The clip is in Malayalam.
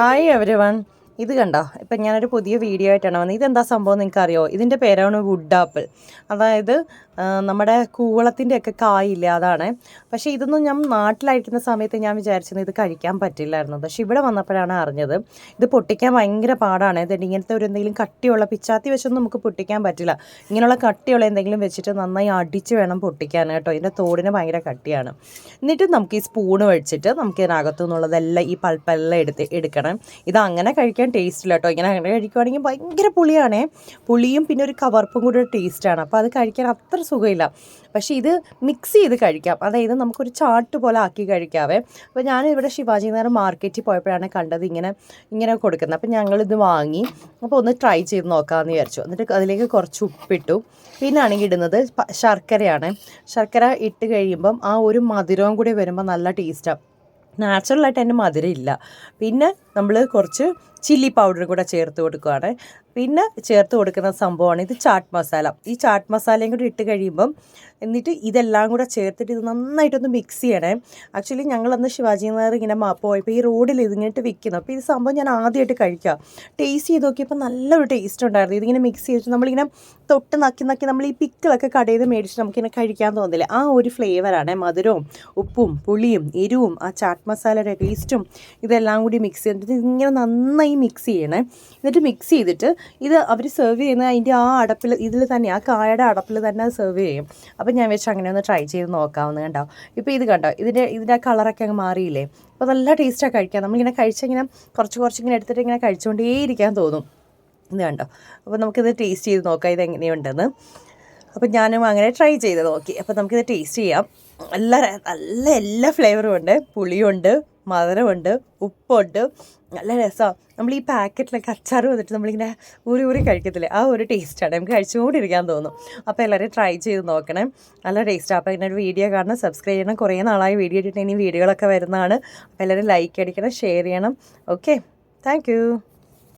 ഹായ് എവരി വൺ ഇത് കണ്ടോ? ഇപ്പം ഞാനൊരു പുതിയ വീഡിയോ ആയിട്ടാണ് വന്നത്. ഇതെന്താ സംഭവം നിങ്ങൾക്ക് അറിയോ ഇതിന്റെ പേരാണ് വുഡ് ആപ്പിൾ അതായത് നമ്മുടെ കൂവളത്തിന്റെ ഒക്കെ കായില്ല അതാണ് പക്ഷേ ഇതൊന്നും ഞാൻ നാട്ടിലായിരിക്കുന്ന സമയത്ത് ഞാൻ വിചാരിച്ചത് ഇത് കഴിക്കാൻ പറ്റില്ലായിരുന്നു. പക്ഷേ ഇവിടെ വന്നപ്പോഴാണ് അറിഞ്ഞത് ഇത് പൊട്ടിക്കാൻ ഭയങ്കര പാടാണ്. ഇത് ഇങ്ങനത്തെ ഒരു എന്തെങ്കിലും കട്ടിയുള്ള പിച്ചാത്തി വെച്ചൊന്നും നമുക്ക് പൊട്ടിക്കാൻ പറ്റില്ല. ഇങ്ങനെയുള്ള കട്ടിയുള്ള എന്തെങ്കിലും വെച്ചിട്ട് നന്നായി അടിച്ച് വേണം പൊട്ടിക്കാൻ കേട്ടോ. ഇതിന്റെ തോടിന് ഭയങ്കര കട്ടിയാണ്. എന്നിട്ട് നമുക്ക് ഈ സ്പൂൺ വെച്ചിട്ട് നമുക്ക് ഇതിനകത്തു നിന്നുള്ളതെല്ലാം ഈ പൾപ്പെല്ലാം എടുത്ത് എടുക്കണം. ഇത് അങ്ങനെ കഴിക്കാൻ ടേസ്റ്റ് ഇല്ല കേട്ടോ. ഇങ്ങനെ അങ്ങനെ കഴിക്കുവാണെങ്കിൽ ഭയങ്കര പുളിയാണേ. പുളിയും പിന്നെ ഒരു കവർപ്പും കൂടി ടേസ്റ്റാണ് അപ്പോൾ അത് കഴിക്കാൻ അത്ര സുഖമില്ല. പക്ഷേ ഇത് മിക്സ് ചെയ്ത് കഴിക്കാം. അതായത് നമുക്കൊരു ചാട്ട് പോലെ ആക്കി കഴിക്കാവേ. അപ്പോൾ ഞാനിവിടെ ശിവാജി നഗർ മാർക്കറ്റിൽ പോയപ്പോഴാണ് കണ്ടത് ഇങ്ങനെ ഇങ്ങനെ കൊടുക്കുന്നത്. അപ്പോൾ ഞങ്ങളിത് വാങ്ങി. അപ്പോൾ ഒന്ന് ട്രൈ ചെയ്ത് നോക്കാമെന്ന് വിചാരിച്ചു. എന്നിട്ട് അതിലേക്ക് കുറച്ച് ഉപ്പിട്ടു. പിന്നെ ആണെങ്കിൽ ഇടുന്നത് ശർക്കരയാണ്. ശർക്കര ഇട്ട് കഴിയുമ്പം ആ ഒരു മധുരവും കൂടി വരുമ്പോൾ നല്ല ടേസ്റ്റാണ് നാച്ചുറലായിട്ട് അതിന്റെ മധുരം ഇല്ല പിന്നെ നമ്മൾ കുറച്ച് ചില്ലി പൗഡർ കൂടെ ചേർത്ത് കൊടുക്കുകയാണ് പിന്നെ ചേർത്ത് കൊടുക്കുന്ന സംഭവമാണ് ഇത് ചാട്ട് മസാല. ഈ ചാട്ട് മസാലയും കൂടി ഇട്ട് കഴിയുമ്പം എന്നിട്ട് ഇതെല്ലാം കൂടെ ചേർത്തിട്ട് ഇത് നന്നായിട്ടൊന്ന് മിക്സ് ചെയ്യണേ. ആക്ച്വലി ഞങ്ങളന്ന് ശിവാജി നഗർ ഇങ്ങനെ പോയപ്പോൾ ഈ റോഡിൽ ഇതിങ്ങോട്ട് വിൽക്കുന്നു അപ്പോൾ ഇത് സംഭവം ഞാൻ ആദ്യമായിട്ട് കഴിക്കുക ടേസ്റ്റ് ചെയ്ത് നോക്കിയപ്പോൾ നല്ലൊരു ടേസ്റ്റ് ഉണ്ടായിരുന്നു. ഇതിങ്ങനെ മിക്സ് ചെയ്തിട്ട് നമ്മളിങ്ങനെ തൊട്ട് നക്കി നക്കി നമ്മൾ ഈ പിക്കിളൊക്കെ കടയിൽ നിന്ന് മേടിച്ചിട്ട് നമുക്കിങ്ങനെ കഴിക്കാൻ തോന്നില്ല. ആ ഒരു ഫ്ലേവറാണ് മധുരവും ഉപ്പും പുളിയും എരിവും ആ ചാട്ട് മസാലയുടെ ടേസ്റ്റും ഇതെല്ലാം കൂടി മിക്സ് ചെയ്തിട്ട് ഇങ്ങനെ നന്നായി മിക്സ് ചെയ്യണേ. എന്നിട്ട് മിക്സ് ചെയ്തിട്ട് ഇത് അവർ സെർവ് ചെയ്യുന്നത് അതിന്റെ ആ അടപ്പിൽ ഇതിൽ തന്നെ ആ കായയുടെ അടപ്പിൽ തന്നെ സെർവ് ചെയ്യും. അപ്പോൾ ഞാൻ വെച്ച് അങ്ങനെ ഒന്ന് ട്രൈ ചെയ്ത് നോക്കാവുന്ന കണ്ടോ? ഇപ്പോൾ ഇത് കണ്ടോ? ഇതിന്റെ ഇതിന്റെ ആ കളറൊക്കെ അങ്ങ് മാറിയില്ലേ? അപ്പോൾ നല്ല ടേസ്റ്റാണ് കഴിക്കാൻ. നമ്മളിങ്ങനെ കഴിച്ചിങ്ങനെ കുറച്ച് കുറച്ച് ഇങ്ങനെ എടുത്തിട്ട് ഇങ്ങനെ കഴിച്ചുകൊണ്ടേ ഇരിക്കാൻ തോന്നും. ഇത് കണ്ടോ? അപ്പോൾ നമുക്കിത് ടേസ്റ്റ് ചെയ്ത് നോക്കാം ഇത് എങ്ങനെയുണ്ടെന്ന് അപ്പോൾ ഞാനും അങ്ങനെ ട്രൈ ചെയ്ത് നോക്കി. അപ്പോൾ നമുക്കിത് ടേസ്റ്റ് ചെയ്യാം. നല്ല നല്ല എല്ലാ ഫ്ലേവറും ഉണ്ട്. പുളിയുണ്ട്. മധുരമുണ്ട് ഉപ്പുണ്ട്. നല്ല രസമാണ് നമ്മൾ ഈ പാക്കറ്റിലൊക്കെ അച്ചാർ വന്നിട്ട് നമ്മളിങ്ങനെ ഊരി ഊരി കഴിക്കത്തില്ലേ? ആ ഒരു ടേസ്റ്റാണ്. നമുക്ക് കഴിച്ചുകൊണ്ടിരിക്കാൻ തോന്നും. അപ്പോൾ എല്ലാവരും ട്രൈ ചെയ്ത് നോക്കണേ. നല്ല ടേസ്റ്റാണ് അപ്പോൾ ഇതിനൊരു വീഡിയോ കാണണം സബ്സ്ക്രൈബ് ചെയ്യണം. കുറേ നാളായി വീഡിയോ ഇട്ടിട്ട് ഇനി വീഡിയോകളൊക്കെ വരുന്നതാണ്. അപ്പോൾ എല്ലാവരും ലൈക്ക് അടിക്കണം ഷെയർ ചെയ്യണം. Okay thank